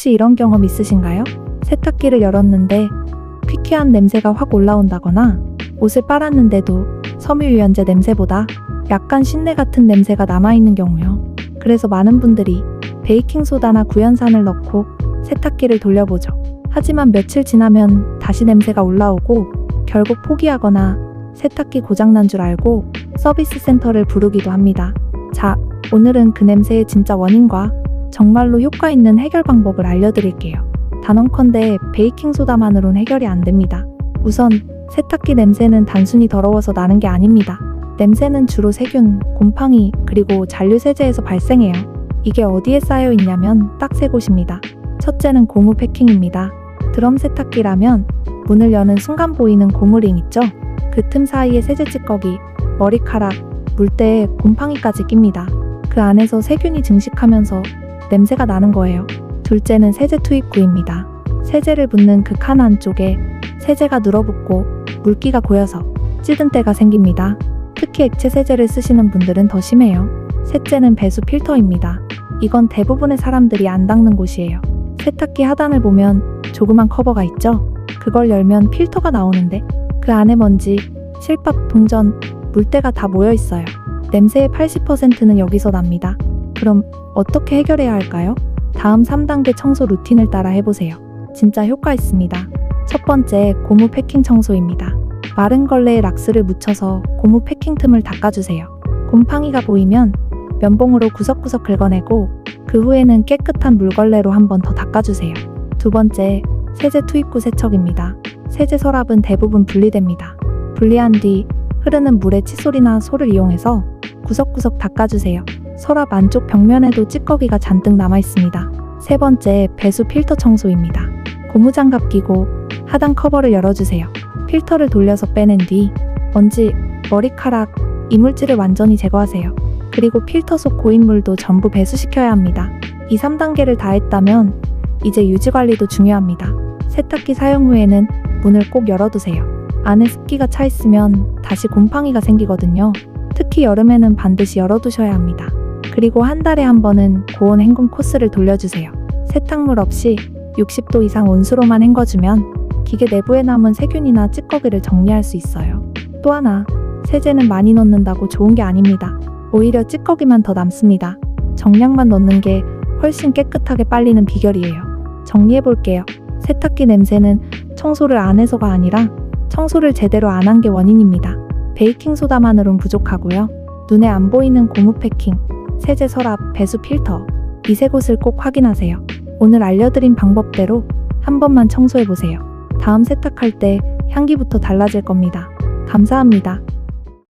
혹시 이런 경험 있으신가요? 세탁기를 열었는데 퀴퀴한 냄새가 확 올라온다거나 옷을 빨았는데도 섬유유연제 냄새보다 약간 신내 같은 냄새가 남아있는 경우요. 그래서 많은 분들이 베이킹소다나 구연산을 넣고 세탁기를 돌려보죠. 하지만 며칠 지나면 다시 냄새가 올라오고 결국 포기하거나 세탁기 고장난 줄 알고 서비스 센터를 부르기도 합니다. 자, 오늘은 그 냄새의 진짜 원인과 정말로 효과 있는 해결 방법을 알려드릴게요. 단언컨대 베이킹소다만으론 해결이 안 됩니다. 우선 세탁기 냄새는 단순히 더러워서 나는 게 아닙니다. 냄새는 주로 세균, 곰팡이, 그리고 잔류세제에서 발생해요. 이게 어디에 쌓여 있냐면 딱 세 곳입니다. 첫째는 고무 패킹입니다. 드럼 세탁기라면 문을 여는 순간 보이는 고무링 있죠? 그 틈 사이에 세제 찌꺼기, 머리카락, 물때에 곰팡이까지 낍니다. 그 안에서 세균이 증식하면서 냄새가 나는 거예요. 둘째는 세제 투입구입니다. 세제를 붓는 그칸 안쪽에 세제가 늘어붙고 물기가 고여서 찌든 때가 생깁니다. 특히 액체 세제를 쓰시는 분들은 더 심해요. 셋째는 배수 필터입니다. 이건 대부분의 사람들이 안 닦는 곳이에요. 세탁기 하단을 보면 조그만 커버가 있죠? 그걸 열면 필터가 나오는데 그 안에 먼지, 실밥, 동전, 물때가 다 모여 있어요. 냄새의 80%는 여기서 납니다. 그럼 어떻게 해결해야 할까요? 다음 3단계 청소 루틴을 따라 해보세요. 진짜 효과 있습니다. 첫 번째, 고무 패킹 청소입니다. 마른 걸레에 락스를 묻혀서 고무 패킹 틈을 닦아주세요. 곰팡이가 보이면 면봉으로 구석구석 긁어내고 그 후에는 깨끗한 물걸레로 한 번 더 닦아주세요. 두 번째, 세제 투입 구 세척입니다. 세제 서랍은 대부분 분리됩니다. 분리한 뒤 흐르는 물에 칫솔이나 솔을 이용해서 구석구석 닦아주세요. 서랍 안쪽 벽면에도 찌꺼기가 잔뜩 남아 있습니다. 세 번째, 배수 필터 청소입니다. 고무장갑 끼고 하단 커버를 열어주세요. 필터를 돌려서 빼낸 뒤 먼지, 머리카락, 이물질을 완전히 제거하세요. 그리고 필터 속 고인물도 전부 배수시켜야 합니다. 이 3단계를 다 했다면 이제 유지 관리도 중요합니다. 세탁기 사용 후에는 문을 꼭 열어두세요. 안에 습기가 차 있으면 다시 곰팡이가 생기거든요. 특히 여름에는 반드시 열어두셔야 합니다. 그리고 한 달에 한 번은 고온 헹굼 코스를 돌려주세요. 세탁물 없이 60도 이상 온수로만 헹궈주면 기계 내부에 남은 세균이나 찌꺼기를 정리할 수 있어요. 또 하나, 세제는 많이 넣는다고 좋은 게 아닙니다. 오히려 찌꺼기만 더 남습니다. 정량만 넣는 게 훨씬 깨끗하게 빨리는 비결이에요. 정리해 볼게요. 세탁기 냄새는 청소를 안 해서가 아니라 청소를 제대로 안 한 게 원인입니다. 베이킹소다만으론 부족하고요. 눈에 안 보이는 고무 패킹, 세제 서랍, 배수 필터, 이세 곳을 꼭 확인하세요. 오늘 알려드린 방법대로 한 번만 청소해 보세요. 다음 세탁할 때 향기부터 달라질 겁니다. 감사합니다.